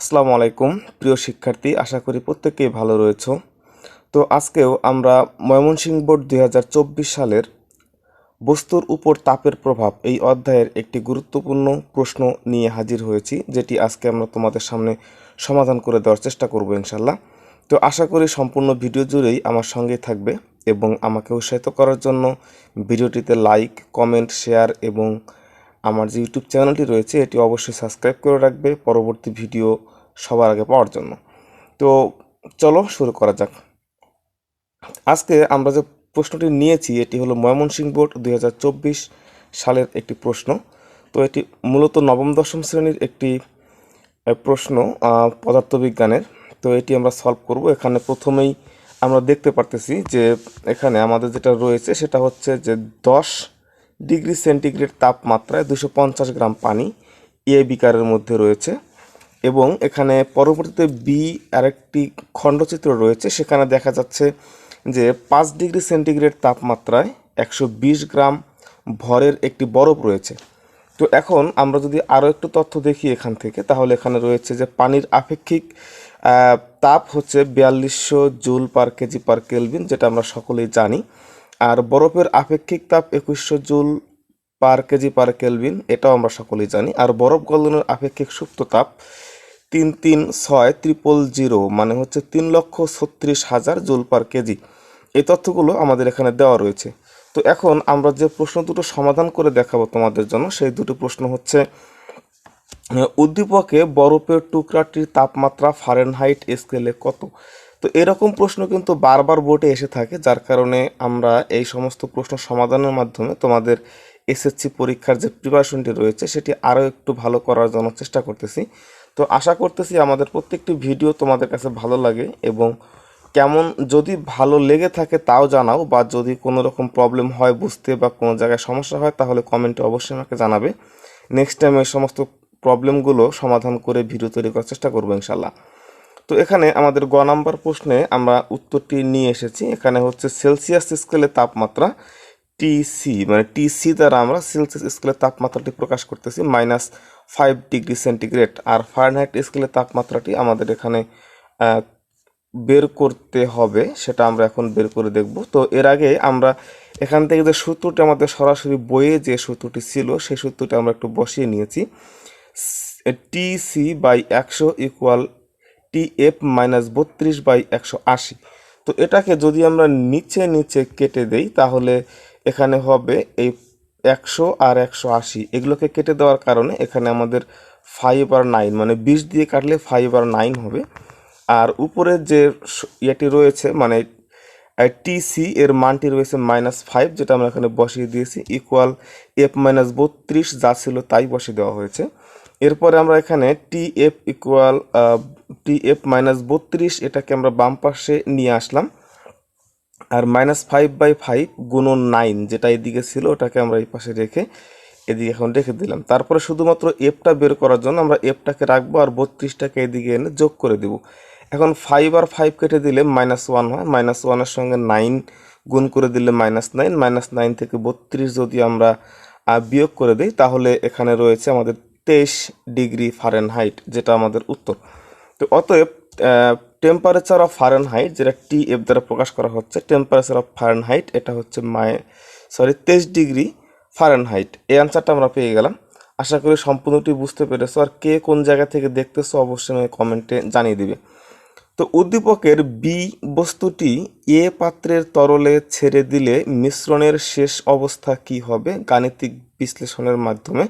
আসসালামু আলাইকুম, প্রিয় শিক্ষার্থী, আশা করি প্রত্যেকেই ভালো রয়েছো। তো আজকেও আমরা ময়মনসিংহ বোর্ড দুই হাজার চব্বিশ সালের বস্তুর উপর তাপের প্রভাব এই অধ্যায়ের একটি গুরুত্বপূর্ণ প্রশ্ন নিয়ে হাজির হয়েছি, যেটি আজকে আমরা তোমাদের সামনে সমাধান করে দেওয়ার চেষ্টা করব ইনশাল্লাহ তো আশা করি সম্পূর্ণ ভিডিও জুড়েই আমার সঙ্গে থাকবে এবং আমাকে উৎসাহিত করার জন্য ভিডিওটিতে লাইক, কমেন্ট, শেয়ার এবং আমার যে ইউটিউব চ্যানেলটি রয়েছে, এটি অবশ্যই সাবস্ক্রাইব করে রাখবে পরবর্তী ভিডিও সবার আগে পাওয়ার জন্য। তো চলো শুরু করা যাক। আজকে আমরা যে প্রশ্নটি নিয়েছি, এটি হলো ময়মনসিংহ বোর্ড দু হাজার চব্বিশ সালের একটি প্রশ্ন। তো এটি মূলত নবম, দশম শ্রেণির একটি প্রশ্ন পদার্থবিজ্ঞানের। তো এটি আমরা সলভ করব। এখানে প্রথমেই আমরা দেখতে পারতেছি যে এখানে আমাদের যেটা রয়েছে সেটা হচ্ছে যে দশ ডিগ্রি সেন্টিগ্রেড তাপমাত্রায় দুশো পঞ্চাশ গ্রাম পানি এ বিকারের মধ্যে রয়েছে এবং এখানে পরবর্তীতে বি আরেকটি খণ্ডচিত্র রয়েছে। সেখানে দেখা যাচ্ছে যে পাঁচ ডিগ্রি সেন্টিগ্রেড তাপমাত্রায় একশো বিশ গ্রাম ভরের একটি বরফ রয়েছে। তো এখন আমরা যদি আরও একটু তথ্য দেখি এখান থেকে, তাহলে এখানে রয়েছে যে পানির আপেক্ষিক তাপ হচ্ছে বিয়াল্লিশশো joule per kg per kelvin, যেটা আমরা সকলেই জানি। আর বরফের আপেক্ষিক তাপ একুশশো joule per kg per kelvin, এটাও আমরা সকলেই জানি। আর বরফ গলনের আপেক্ষিক সুপ্ত তাপ তিন তিন ছয় ত্রিপল জিরো মানে হচ্ছে তিন লক্ষ ছত্রিশ হাজার জুল পার কেজি। এই তথ্যগুলো আমাদের এখানে দেওয়া রয়েছে। তো এখন আমরা যে প্রশ্ন দুটো সমাধান করে দেখাবো তোমাদের জন্য, সেই দুটো প্রশ্ন হচ্ছে, উদ্দীপকে বরফের টুকরাটির তাপমাত্রা ফারেনহাইট স্কেলে কত? তো এরকম প্রশ্ন কিন্তু বারবার বোর্ডে এসে থাকে, যার কারণে আমরা এই সমস্ত প্রশ্ন সমাধানের মাধ্যমে তোমাদের এসএসসি পরীক্ষার যে প্রিপারেশনটি রয়েছে, সেটি আরও একটু ভালো করার জন্য চেষ্টা করতেছি। তো আশা করতেছি আমাদের প্রত্যেকটি ভিডিও তোমাদের কাছে ভালো লাগে এবং কেমন যদি ভালো লেগে থাকে তাও জানাও, বা যদি কোনো রকম প্রবলেম হয়, বুঝতে বা কোনো জায়গায় সমস্যা হয়, তাহলে কমেন্টে অবশ্যই আমাকে জানাবে। নেক্সট টাইম এই সমস্ত প্রবলেমগুলো সমাধান করে ভিডিও তৈরি করার চেষ্টা করব ইনশাল্লাহ। তো এখানে আমাদের গ নাম্বার প্রশ্নে আমরা উত্তরটি নিয়ে এসেছি। এখানে হচ্ছে সেলসিয়াস স্কেলে তাপমাত্রা টিসি মানে টিসি দ্বারা আমরা সেলসিয়াস স্কেলের তাপমাত্রাটি প্রকাশ করতেছি, মাইনাস ফাইভ ডিগ্রি সেন্টিগ্রেড। আর ফারেনহাইট স্কেলের তাপমাত্রাটি আমাদের এখানে বের করতে হবে, সেটা আমরা এখন বের করে দেখব। তো এর আগে আমরা এখান থেকে যে সূত্রটি আমাদের সরাসরি বইয়ে যে সূত্রটি ছিল, সেই সূত্রটি আমরা একটু বসিয়ে নিয়েছি। টি সি বাই একশো ইকুয়াল টি এফ মাইনাস বত্রিশ বাই একশো আশি। তো এটাকে যদি আমরা নিচে নিচে কেটে দেই, তাহলে এখানে হবে এই একশো আর একশো আশি। এগুলোকে কেটে দেওয়ার কারণে এখানে আমাদের ফাইভ আর নাইন মানে বিশ দিয়ে কাটলে ফাইভ আর নাইন হবে। আর উপরে যে ইয়েটি রয়েছে মানে টিসি এর মানটি রয়েছে মাইনাস ফাইভ যেটা আমরা এখানে বসিয়ে দিয়েছি ইকুয়াল এফ মাইনাস বত্রিশ, যা ছিল তাই বসিয়ে দেওয়া হয়েছে। এরপরে আমরা এখানে T F equal T F minus বত্রিশ, এটাকে আমরা বাম পাশে নিয়ে আসলাম। আর মাইনাস ফাইভ বাই ফাইভ গুণন নাইন যেটা এদিকে ছিল, ওটাকে আমরা এই পাশে রেখে এদিকে এখন রেখে দিলাম। তারপরে শুধুমাত্র এফটা বের করার জন্য আমরা এফটাকে রাখব আর বত্রিশটাকে এদিকে এনে যোগ করে দেব। এখন ফাইভ আর ফাইভ কেটে দিলে মাইনাস ওয়ান হয়। মাইনাস ওয়ানের সঙ্গে নাইন গুণ করে দিলে মাইনাস নাইন মাইনাস নাইন থেকে বত্রিশ যদি আমরা বিয়োগ করে দিই, তাহলে এখানে রয়েছে আমাদের তেইশ ডিগ্রি ফারেনহাইট যেটা আমাদের উত্তর। তো অতএব টেম্পারেচার অফ ফারেনহাইট যেটা টি এফ দ্বারা প্রকাশ করা হচ্ছে টেম্পারেচার অফ ফারেনহাইট এটা হচ্ছে মাই সরি তেইশ ডিগ্রি ফারেনহাইট এই অ্যান্সারটা আমরা পেয়ে গেলাম। আশা করি সম্পূর্ণটি বুঝতে পেরেছ। আর কে কোন জায়গা থেকে দেখতেছো, অবশ্যই আমাকে কমেন্টে জানিয়ে দিবে। তো উদ্দীপকের বি বস্তুটি এ পাত্রের তরলে ছেড়ে দিলে মিশ্রণের শেষ অবস্থা কি হবে? গাণিতিক বিশ্লেষণের মাধ্যমে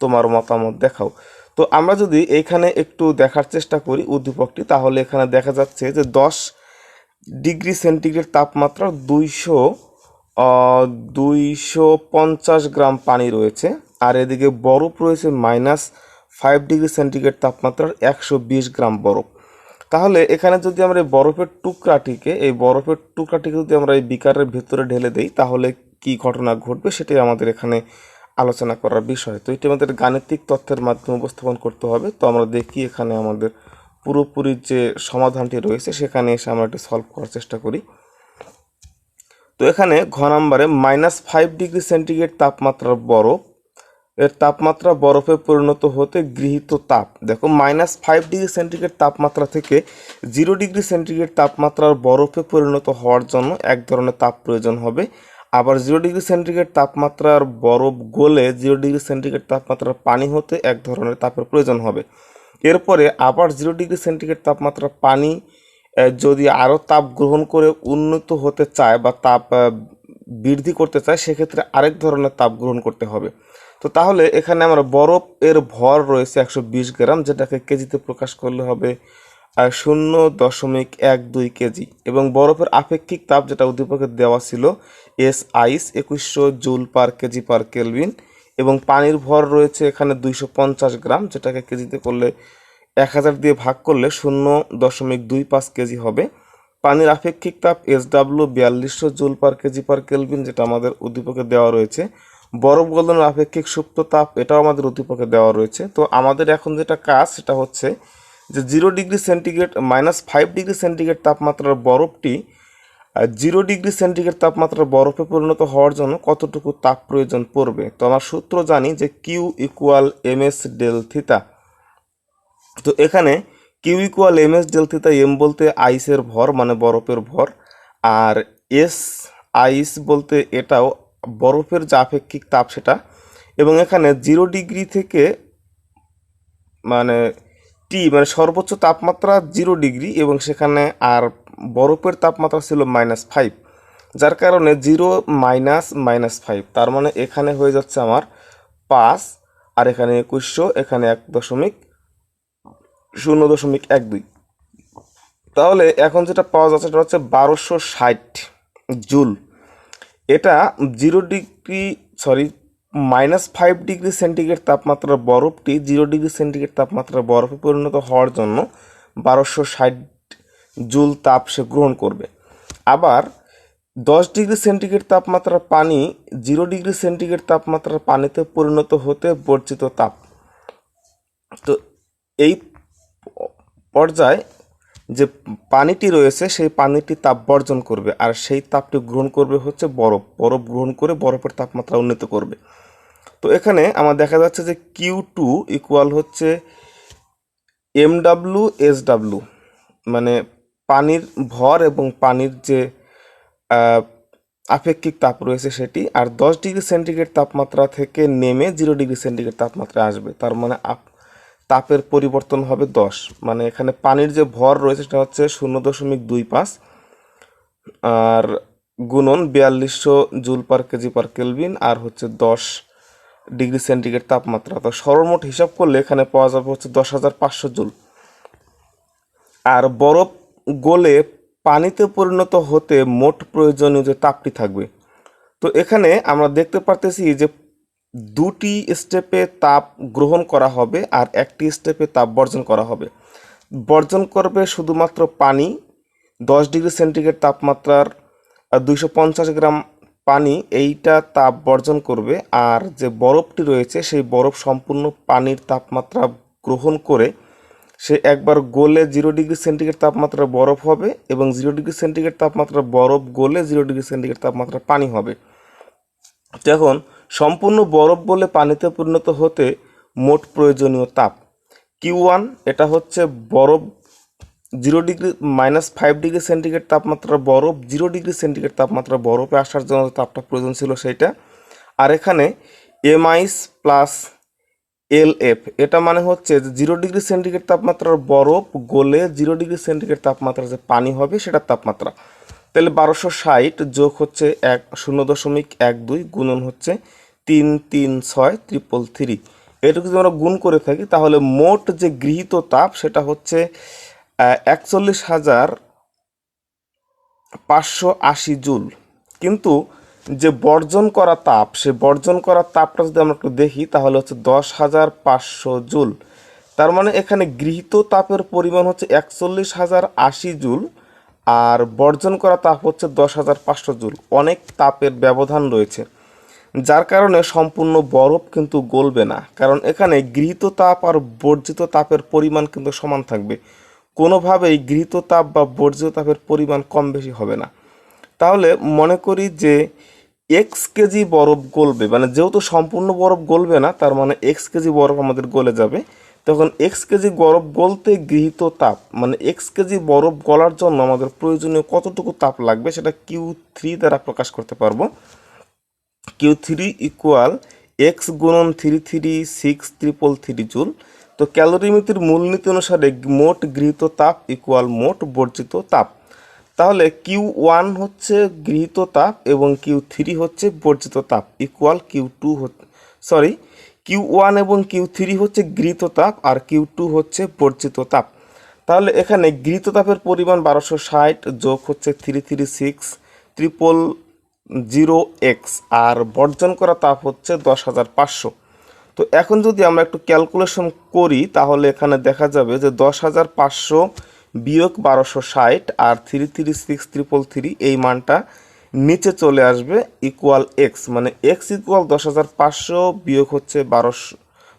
তোমার মতামত দেখাও। তো আমরা যদি এইখানে একটু দেখার চেষ্টা করি উদ্দীপকটি, তাহলে এখানে দেখা যাচ্ছে যে দশ ডিগ্রি সেন্টিগ্রেড তাপমাত্রা দুইশো দুইশো পঞ্চাশ গ্রাম পানি রয়েছে, আর এদিকে বরফ রয়েছে মাইনাস ফাইভ ডিগ্রি সেন্টিগ্রেড তাপমাত্রার একশো বিশ গ্রাম বরফ। তাহলে এখানে যদি আমরা এই বরফের টুকরাটিকে, এই বরফের টুকরাটিকে যদি আমরা এই বিকারের ভেতরে ঢেলে দেই, তাহলে কি ঘটনা ঘটবে সেটাই আমাদের এখানে আলোচনা করার বিষয়। তো এটি আমাদের গাণিতিক তথ্যের মাধ্যমে উপস্থাপন করতে হবে। তো আমরা দেখি এখানে আমাদের পুরোপুরি যে সমাধানটি রয়েছে, সেখানে এসে আমরা এটি সলভ করার চেষ্টা করি। তো এখানে ঘ নাম্বারে মাইনাস ফাইভ ডিগ্রি সেন্টিগ্রেড তাপমাত্রার বরফ। এর তাপমাত্রা বরফে পরিণত হতে গৃহীত তাপ। দেখো মাইনাস ফাইভ ডিগ্রি সেন্টিগ্রেড তাপমাত্রা থেকে জিরো ডিগ্রি সেন্টিগ্রেড তাপমাত্রার বরফে পরিণত হওয়ার জন্য এক ধরনের তাপ প্রয়োজন হবে। আবার জিরো ডিগ্রি সেন্টিগ্রেড তাপমাত্রার বরফ গলে জিরো ডিগ্রি সেন্টিগ্রেড তাপমাত্রার পানি হতে এক ধরনের তাপের প্রয়োজন হবে। এরপরে আবার জিরো ডিগ্রি সেন্টিগ্রেড তাপমাত্রার পানি যদি আরও তাপ গ্রহণ করে উন্নত হতে চায় বা তাপ বৃদ্ধি করতে চায়, সেক্ষেত্রে আরেক ধরনের তাপ গ্রহণ করতে হবে। তো তাহলে এখানে আমরা বরফ এর ভর রয়েছে একশো বিশ গ্রাম, যেটাকে কেজিতে প্রকাশ করলে হবে শূন্য দশমিক এক দুই কেজি। এবং বরফের আপেক্ষিক তাপ যেটা উদ্দীপকে দেওয়া ছিল, এস আইস একুশশো joule per kg per kelvin. এবং পানির ভর রয়েছে এখানে দুইশো পঞ্চাশ গ্রাম, যেটাকে কেজিতে করলে এক হাজার দিয়ে ভাগ করলে শূন্য দশমিক দুই পাঁচ কেজি হবে। পানির আপেক্ষিক তাপ এস ডাব্লু বিয়াল্লিশশো joule per kg per kelvin, যেটা আমাদের উদ্দীপকে দেওয়া রয়েছে। বরফ গলনের আপেক্ষিক সুপ্ত তাপ এটাও আমাদের উদ্দীপকে দেওয়া রয়েছে। তো আমাদের এখন যেটা কাজ, সেটা হচ্ছে যে zero degree centigrade minus five degree centigrade তাপমাত্রার বরফটি জিরো ডিগ্রি সেন্টিগ্রেড তাপমাত্রার বরফে পরিণত হওয়ার জন্য কতটুকু তাপ প্রয়োজন পড়বে? তো আমার সূত্র জানি যে Q equal M S del theta তো এখানে Q equal M S del theta M বলতে আইসের ভর মানে বরফের ভর, আর এস আইস বলতে এটাও বরফের যে আপেক্ষিক তাপ সেটা। এবং এখানে জিরো ডিগ্রি থেকে মানে টি মানে সর্বোচ্চ তাপমাত্রা জিরো ডিগ্রি এবং সেখানে আর বরফের তাপমাত্রা ছিল মাইনাস ফাইভ, যার কারণে জিরো মাইনাস মাইনাস ফাইভ, তার মানে এখানে হয়ে যাচ্ছে আমার পাঁচ আর এখানে একুশশো, এখানে এক দশমিক শূন্য দশমিক এক দুই। তাহলে এখন যেটা পাওয়া যাচ্ছে সেটা হচ্ছে বারোশো ষাট জুল। এটা zero degree, sorry minus five degree centigrade তাপমাত্রার বরফটি জিরো ডিগ্রি সেন্টিগ্রেড তাপমাত্রার বরফে পরিণত হওয়ার জন্য বারোশো ষাট জুল তাপ সে গ্রহণ করবে। আবার দশ ডিগ্রি সেন্টিগ্রেড তাপমাত্রার পানি জিরো ডিগ্রি সেন্টিগ্রেড তাপমাত্রার পানিতে পরিণত হতে বর্জিত তাপ। তো এই পর্যায়ে যে পানিটি রয়েছে, সেই পানিটি তাপ বর্জন করবে, আর সেই তাপটি গ্রহণ করবে হচ্ছে বরফ। বরফ গ্রহণ করে বরফের তাপমাত্রা উন্নত করবে। তো এখানে আমার দেখা যাচ্ছে যে কিউ টু ইকুয়াল হচ্ছে এম ডাব্লু এস ডাব্লু মানে পানির ভর এবং পানির যে আপেক্ষিক তাপ রয়েছে সেটি, আর দশ ডিগ্রি সেন্টিগ্রেড তাপমাত্রা থেকে নেমে জিরো ডিগ্রি সেন্টিগ্রেড তাপমাত্রা আসবে। তার মানে আপ- তাপের পরিবর্তন হবে দশ। মানে এখানে পানির যে ভর রয়েছে সেটা হচ্ছে শূন্য দশমিক দুই পাঁচ, আর গুণন বিয়াল্লিশশো joule per kg per kelvin, আর হচ্ছে দশ ডিগ্রি সেন্টিগ্রেড তাপমাত্রা। তো সর্বমোট হিসাব করলে এখানে পাওয়া যাবে হচ্ছে দশ হাজার পাঁচশো জুল। আর বরফ গলে পানিতে পরিণত হতে মোট প্রয়োজনীয় যে তাপটি থাকবে। তো এখানে আমরা দেখতে পারতেছি যে দুটি স্টেপে তাপ গ্রহণ করা হবে আর একটি স্টেপে তাপ বর্জন করা হবে। বর্জন করবে শুধুমাত্র পানি, দশ ডিগ্রি সেন্টিগ্রেড তাপমাত্রার দুইশো পঞ্চাশ গ্রাম পানি এইটা তাপ বর্জন করবে আর যে বরফটি রয়েছে সেই বরফ সম্পূর্ণ পানির তাপমাত্রা গ্রহণ করে সে একবার গোলে জিরো ডিগ্রি সেন্টিগ্রেড তাপমাত্রা বরফ হবে এবং জিরো ডিগ্রি সেন্টিগ্রেড তাপমাত্রা বরফ গলে জিরো ডিগ্রি সেন্টিগ্রেড তাপমাত্রা পানি হবে। এখন সম্পূর্ণ বরফ বলে পানিতে পরিণত হতে মোট প্রয়োজনীয় তাপ। কিউ ওয়ান এটা হচ্ছে বরফ zero degree minus five degree centigrade তাপমাত্রা বরফ, জিরো ডিগ্রি সেন্টিগ্রেড তাপমাত্রা বরফে আসার জন্য তাপটা প্রয়োজন ছিল সেইটা। আর এখানে এমআইস প্লাস এল এফ এটা মানে হচ্ছে যে জিরো ডিগ্রি সেন্টিগ্রেড তাপমাত্রার বরফ গলে জিরো ডিগ্রি সেন্টিগ্রেড তাপমাত্রা যে পানি হবে সেটার তাপমাত্রা। তাহলে বারোশো ষাট যোগ হচ্ছে এক, শূন্য দশমিক এক দুই গুণন হচ্ছে তিন তিন ছয় ত্রিপল থ্রি এটুকু যদি আমরা গুণ করে থাকি, তাহলে মোট যে গৃহীত তাপ সেটা হচ্ছে একচল্লিশ হাজার পাঁচশো আশি জুল। কিন্তু যে বর্জন করা তাপ, সে বর্জন করা তাপটা যদি আমরা একটু দেখি, তাহলে হচ্ছে দশ হাজার পাঁচশো জুল। তার মানে এখানে গৃহীত তাপের পরিমাণ হচ্ছে একচল্লিশ হাজার আশি জুল, আর বর্জন করা তাপ হচ্ছে দশ হাজার পাঁচশো জুল। অনেক তাপের ব্যবধান রয়েছে, যার কারণে সম্পূর্ণ বরফ কিন্তু গলবে না। কারণ এখানে গৃহীত তাপ আর বর্জিত তাপের পরিমাণ কিন্তু সমান থাকবে। কোনোভাবেই গৃহীত তাপ বা বর্জিত তাপের পরিমাণ কম বেশি হবে না। তাহলে মনে করি যে এক্স কেজি বরফ গলবে মানে যেহেতু সম্পূর্ণ বরফ গলবে না, তার মানে এক্স কেজি বরফ আমাদের গলে যাবে। তখন এক্স কেজি বরফ গলতে গৃহীত তাপ মানে এক্স কেজি বরফ গলার জন্য আমাদের প্রয়োজনীয় কতটুকু তাপ লাগবে সেটা কিউ থ্রি দ্বারা প্রকাশ করতে পারব। কিউ থ্রি ইকুয়াল এক্স গুণন three three six triple three joule তো ক্যালোরিমিতির মূলনীতি অনুসারে মোট গৃহীত তাপ ইকুয়াল মোট বর্জিত তাপ। তাহলে কিউ ওয়ান হচ্ছে গৃহীত তাপ এবং কিউ থ্রি হচ্ছে বর্জিত তাপ equal Q two sorry Q one এবং কিউ থ্রি হচ্ছে গৃহীত তাপ আর কিউ টু হচ্ছে বর্জিত তাপ। তাহলে এখানে গৃহীত তাপের পরিমাণ বারোশো ষাট যোগ হচ্ছে three three six triple zero X আর বর্জন করা তাপ হচ্ছে দশ হাজার পাঁচশো। তো এখন যদি আমরা একটু ক্যালকুলেশন করি, তাহলে এখানে দেখা যাবে যে দশ হাজার পাঁচশো বিয়োগ বারোশো ষাট আর three three six triple three এই মানটা নিচে চলে আসবে ইকুয়াল এক্স মানে এক্স ইকুয়াল দশ হাজার পাঁচশো বিয়োগ হচ্ছে বারোশো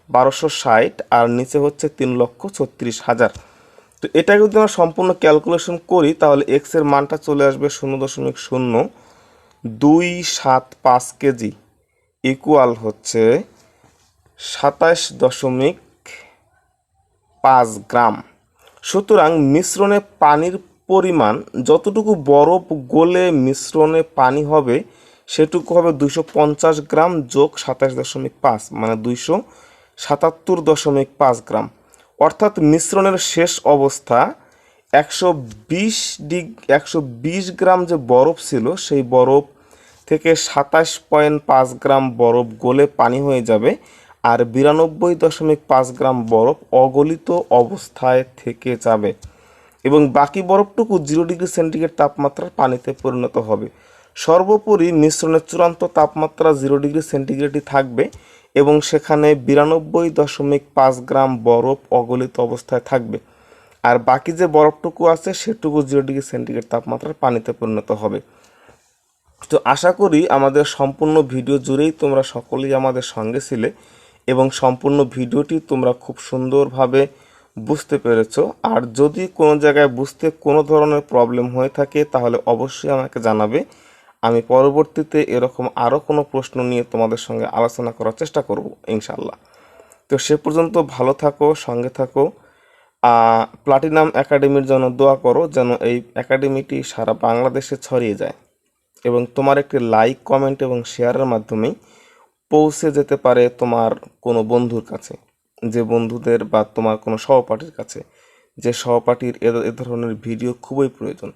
বারোশো ষাট আর নিচে হচ্ছে তিন লক্ষ ছত্রিশ হাজার। তো এটা যদি আমরা সম্পূর্ণ ক্যালকুলেশন করি, তাহলে এক্সের মানটা চলে আসবে শূন্য দশমিক শূন্য দুই সাত পাঁচ কেজি। ইকুয়াল হচ্ছে সাতাশ দশমিক পাঁচ গ্রাম। সুতরাং মিশ্রণে পানির পরিমাণ যতটুকু বরফ গলে মিশ্রণে পানি হবে, সেটুকু হবে দুইশো পঞ্চাশ গ্রাম যোগ সাতাশ দশমিক পাঁচ মানে দুইশো সাতাত্তর দশমিক পাঁচ গ্রাম। অর্থাৎ মিশ্রণের শেষ অবস্থা একশো বিশ ডিগ, একশো বিশ গ্রাম যে বরফ ছিল, সেই বরফ থেকে সাতাশ পয়েন্ট পাঁচ গ্রাম বরফ গলে পানি হয়ে যাবে। আর বিরানব্বই দশমিক পাঁচ গ্রাম বরফ অগলিত অবস্থায় থেকে যাবে এবং বাকি বরফটুকু জিরো ডিগ্রি সেন্টিগ্রেড তাপমাত্রার পানিতে পরিণত হবে। সর্বোপরি মিশ্রণের চূড়ান্ত তাপমাত্রা জিরো ডিগ্রি সেন্টিগ্রেডই থাকবে এবং সেখানে বিরানব্বই দশমিক পাঁচ গ্রাম বরফ অগলিত অবস্থায় থাকবে। আর বাকি যে বরফটুকু আছে, সেটুকু জিরো ডিগ্রি সেন্টিগ্রেড তাপমাত্রার পানিতে পরিণত হবে। তো আশা করি আমাদের সম্পূর্ণ ভিডিও জুড়েই তোমরা সকলেই আমাদের সঙ্গে ছিলে। এবং সম্পূর্ণ ভিডিওটি তোমরা খুব সুন্দরভাবে বুঝতে পেরেছ। আর যদি কোনো জায়গায় বুঝতে কোনো ধরনের প্রবলেম হয়ে থাকে, তাহলে অবশ্যই আমাকে জানাবে। আমি পরবর্তীতে এরকম আরও কোনো প্রশ্ন নিয়ে তোমাদের সঙ্গে আলোচনা করার চেষ্টা করব ইনশাল্লাহ তো সে পর্যন্ত ভালো থাকো, সঙ্গে থাকো। প্লাটিনাম একাডেমির জন্য দোয়া করো যেন এই একাডেমিটি সারা বাংলাদেশে ছড়িয়ে যায়। এবং তোমার একটি লাইক কমেন্ট এবং শেয়ারের মাধ্যমেই পৌঁছে যেতে পারে তোমার কোনো বন্ধুর কাছে, যে বন্ধুদের বা তোমার কোনো সহপাঠীর কাছে। যে সহপাঠীর এ ধরনের ভিডিও খুবই প্রয়োজন।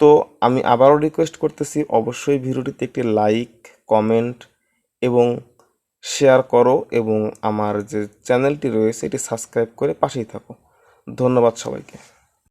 তো আমি আবারও রিকোয়েস্ট করতেছি, অবশ্যই ভিডিওটিতে একটি লাইক কমেন্ট এবং শেয়ার করো এবং আমার যে চ্যানেলটি রয়েছে, এটি সাবস্ক্রাইব করে পাশেই থাকো। ধন্যবাদ সবাইকে।